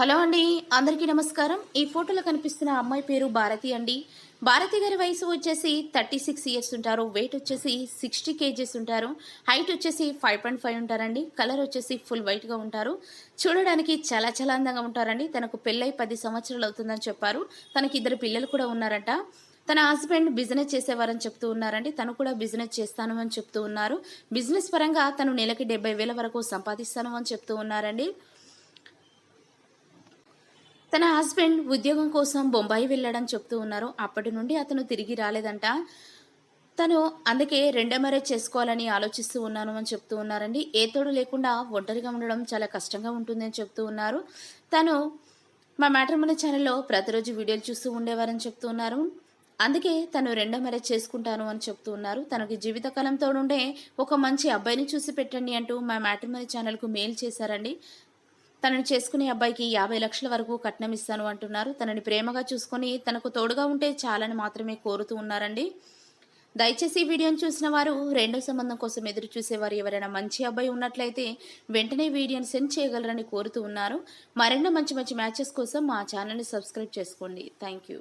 Hello అండి అందరికీ నమస్కారం. ఈ ఫోటోలో కనిపిస్తున్న అమ్మాయి పేరు భారతి అండి. భారతి గారి వయసు వచ్చేసి థర్టీ సిక్స్ ఇయర్స్ ఉంటారు. వెయిట్ వచ్చేసి సిక్స్టీ కేజీస్ ఉంటారు. హైట్ వచ్చేసి ఫైవ్ పాయింట్ ఫైవ్ ఉంటారండి. కలర్ వచ్చేసి ఫుల్ వైట్గా ఉంటారు. చూడడానికి చాలా చాలా అందంగా ఉంటారండి. తనకు పెళ్ళై పది సంవత్సరాలు అవుతుందని చెప్పారు. తనకి ఇద్దరు పిల్లలు కూడా ఉన్నారట. తన హస్బెండ్ బిజినెస్ చేసేవారని చెప్తూ ఉన్నారండి. తను కూడా బిజినెస్ చేస్తాను అని చెప్తూ ఉన్నారు. బిజినెస్ పరంగా తను నెలకి డెబ్బై వేల వరకు సంపాదిస్తాను అని చెప్తూ ఉన్నారండి. తన హస్బెండ్ ఉద్యోగం కోసం బొంబాయి వెళ్ళడం చెప్తూ ఉన్నారు. అప్పటి నుండి అతను తిరిగి రాలేదంట. తను అందుకే రెండో మ్యారేజ్ చేసుకోవాలని ఆలోచిస్తూ ఉన్నాను అని చెప్తూ ఉన్నారండి. ఏ తోడు లేకుండా ఒంటరిగా ఉండడం చాలా కష్టంగా ఉంటుందని చెప్తూ ఉన్నారు. తను మా మ్యాట్రిమోనీ ఛానల్లో ప్రతిరోజు వీడియోలు చూస్తూ ఉండేవారని చెప్తూ ఉన్నారు. అందుకే తను రెండో మ్యారేజ్ చేసుకుంటాను అని చెప్తూ ఉన్నారు. తనకి జీవితకాలంతో ఉండే ఒక మంచి అబ్బాయిని చూసి పెట్టండి అంటూ మా మ్యాట్రిమోనీ ఛానల్కు మెయిల్ చేశారండి. తనని చేసుకునే అబ్బాయికి యాభై లక్షల వరకు కట్నం ఇస్తాను అంటున్నారు. తనని ప్రేమగా చూసుకొని తనకు తోడుగా ఉంటే చాలని మాత్రమే కోరుతూ ఉన్నారండి. దయచేసి ఈ వీడియోని చూసిన వారు రెండో సంబంధం కోసం ఎదురు చూసేవారు ఎవరైనా మంచి అబ్బాయి ఉన్నట్లయితే వెంటనే వీడియోని సెండ్ చేయగలరని కోరుతూ ఉన్నారు. మరెన్నో మంచి మంచి మ్యాచెస్ కోసం మా ఛానల్ని సబ్స్క్రైబ్ చేసుకోండి. Thank you.